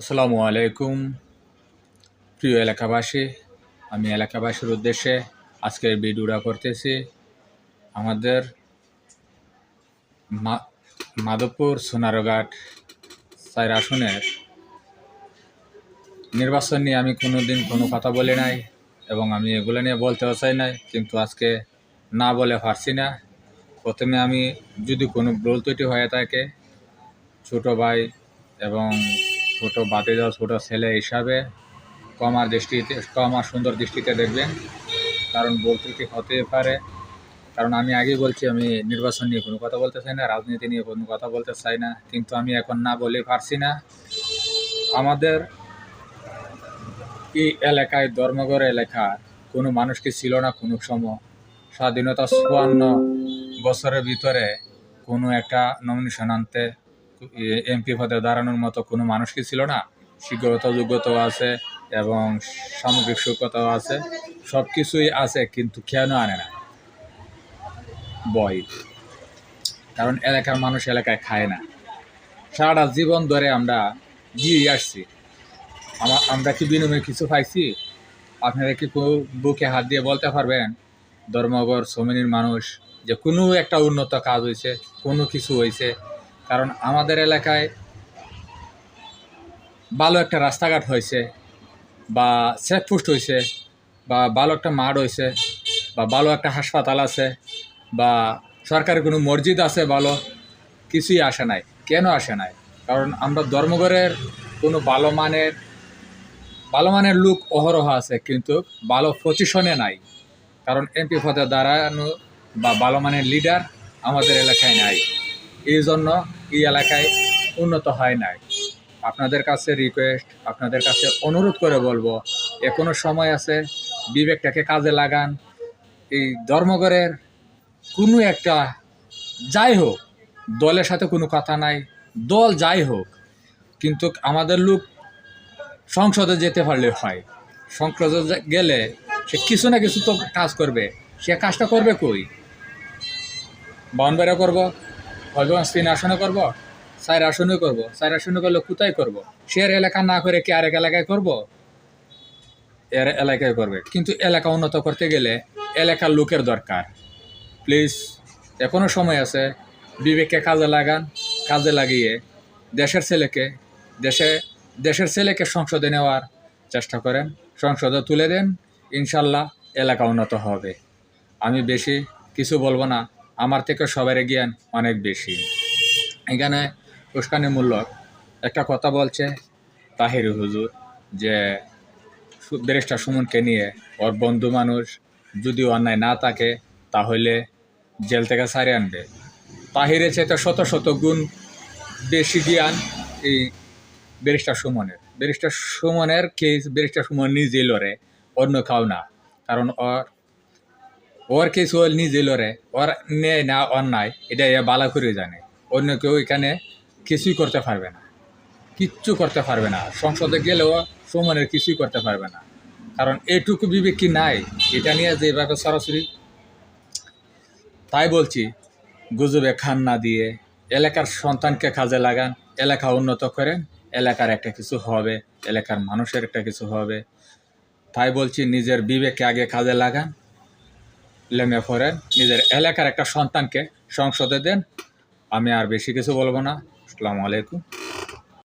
আসসালামু আলাইকুম। প্রিয় এলাকাবাসী, আমি এলাকাবাসীর উদ্দেশ্যে আজকের ভিডিওটা করতেছি আমাদের মাধবপুর সোনারঘাট সাইর আসনের। নির্বাচন নিয়ে আমি কোনো দিন কোনো কথা বলি নাই এবং আমি এগুলো নিয়ে বলতেও চাই নাই, কিন্তু আজকে না বলে পারছি না। প্রথমে আমি যদি কোনো ভুল ত্রুটি হয়ে থাকে, ছোট ভাই এবং ছোট বাতিজা ছোট ছেলে হিসাবে কম আর দৃষ্টিতে, কম আর সুন্দর দৃষ্টিতে দেখবেন। কারণ বলতে কি হতে পারে? কারণ আমি আগেই বলছি, আমি নির্বাচন নিয়ে কোনো কথা বলতে চাই না, রাজনীতি নিয়ে কোনো কথা বলতে চাই না। কিন্তু আমি এখন না বলে পারছি না। আমাদের এই এলাকায় ধর্মগড় এলাকার কোনো মানুষ কি ছিল না কোনো সময়? স্বাধীনতা চুয়ান্ন বছরের ভিতরে কোনো একটা নমিনেশন আনতে এমপি পদে দাঁড়ানোর মতো কোনো মানুষ কি ছিল না? শিক্ষাগত যোগ্যতাও আছে এবং সামগ্রিক সুখতাও আছে। সব কিছুই আছে, কিন্তু কেন আনে না? বই কারণ এলাকার মানুষ এলাকায় খায় না। সারাটা জীবন ধরে আমরা দিয়ে আসছি। আমা- আমরা কি বিনিময়ে কিছু পাইছি? আপনারা কি কো- বুকে হাত দিয়ে বলতে পারবেন? ধর্মগড় সমিনির মানুষ, যে কোনো একটা উন্নত কাজ হয়েছে কোনো কিছু হয়েছে কারণ আমাদের এলাকায় ভালো একটা রাস্তাঘাট হয়েছে বা চেকপোস্ট হয়েছে বা ভালো একটা মাঠ হয়েছে বা ভালো একটা হাসপাতাল আছে বা সরকারের কোনো মসজিদ আছে ভালো, কিছুই আসে নাই। কেন আসে নাই? কারণ আমরা ধর্মগড়ের কোনো ভালো মানের ভালো মানের লোক অহরহ আছে কিন্তু ভালো পজিশনে নাই। কারণ এমপি পদে দাঁড়ানো বা ভালো মানের লিডার আমাদের এলাকায় নাই। এই জন্য এই এলাকায় উন্নত হয় নাই। আপনাদের কাছে রিকোয়েস্ট আপনাদের কাছে অনুরোধ করে বলব, এখনও সময় আছে, বিবেকটাকে কাজে লাগান। এই ধর্মগড়ের কোনো একটা যাই হোক, দলের সাথে কোনো কথা নাই, দল যাই হোক, কিন্তু আমাদের লোক সংসদে যেতে পারলে হয়। সংসদে গেলে সে কিছু না কিছু তো কাজ করবে, সে কাজটা করবে কই? বাউন্ডারে করব হয়গঞ্জ তিন আসনে করব? চার আসনে করব। চার আসনে করলে কোথায় করব? এর এলাকা না করে কি আরেক এলাকায় করব? এর এলাকায় করবে। কিন্তু এলাকা উন্নত করতে গেলে এলাকার লোকের দরকার। প্লিজ, এখনও সময় আছে। বিবেককে কাজে লাগান, কাজে লাগিয়ে দেশের ছেলেকে, দেশে, দেশের ছেলেকে সংসদে নেওয়ার চেষ্টা করেন। সংসদে তুলে দেন। ইনশাল্লাহ এলাকা উন্নত হবে। আমি বেশি কিছু বলব না। আমার থেকে সবার জ্ঞান অনেক বেশি। এখানে উস্কানিমূলক একটা কথা বলছে তাহির হুজুর যে ব্যারিস্টার সুমনকে নিয়ে ওর বন্ধু মানুষ যদি অন্যায় না থাকে তাহলে জেল থেকে সারে আনবে। তাহিরের চাইতে শত শত গুণ বেশি জ্ঞান এই ব্যারিস্টার সুমনের। ব্যারিস্টার সুমনের কেস ব্যারিস্টার সুমন নিজে লড়ে, অন্য কাউ না। কারণ ওর ওর কেস ও নিজে লড়ে, ওর নেয় না অন্যায় এটা এ বালা করে জানে। অন্য কেউ এখানে কিছুই করতে পারবে না। কিচ্ছু করতে পারবে না। সংসদে গেলেও সুমনের কিছুই করতে পারবে না। কারণ এটুকু বিবেক কি নাই। এটা নিয়ে যেভাবে সরাসরি। তাই বলছি, গুজবে খান না দিয়ে এলাকার সন্তানকে কাজে লাগান। এলাকা উন্নত করেন। এলাকার একটা কিছু হবে। এলাকার মানুষের একটা কিছু হবে। তাই বলছি, নিজের বিবেককে আগে কাজে লাগান। লেমে পড়েন নিজের এলাকার একটা সন্তানকে সংসদে দেন। আমি আর বেশি কিছু বলব না। আসসালামু আলাইকুম।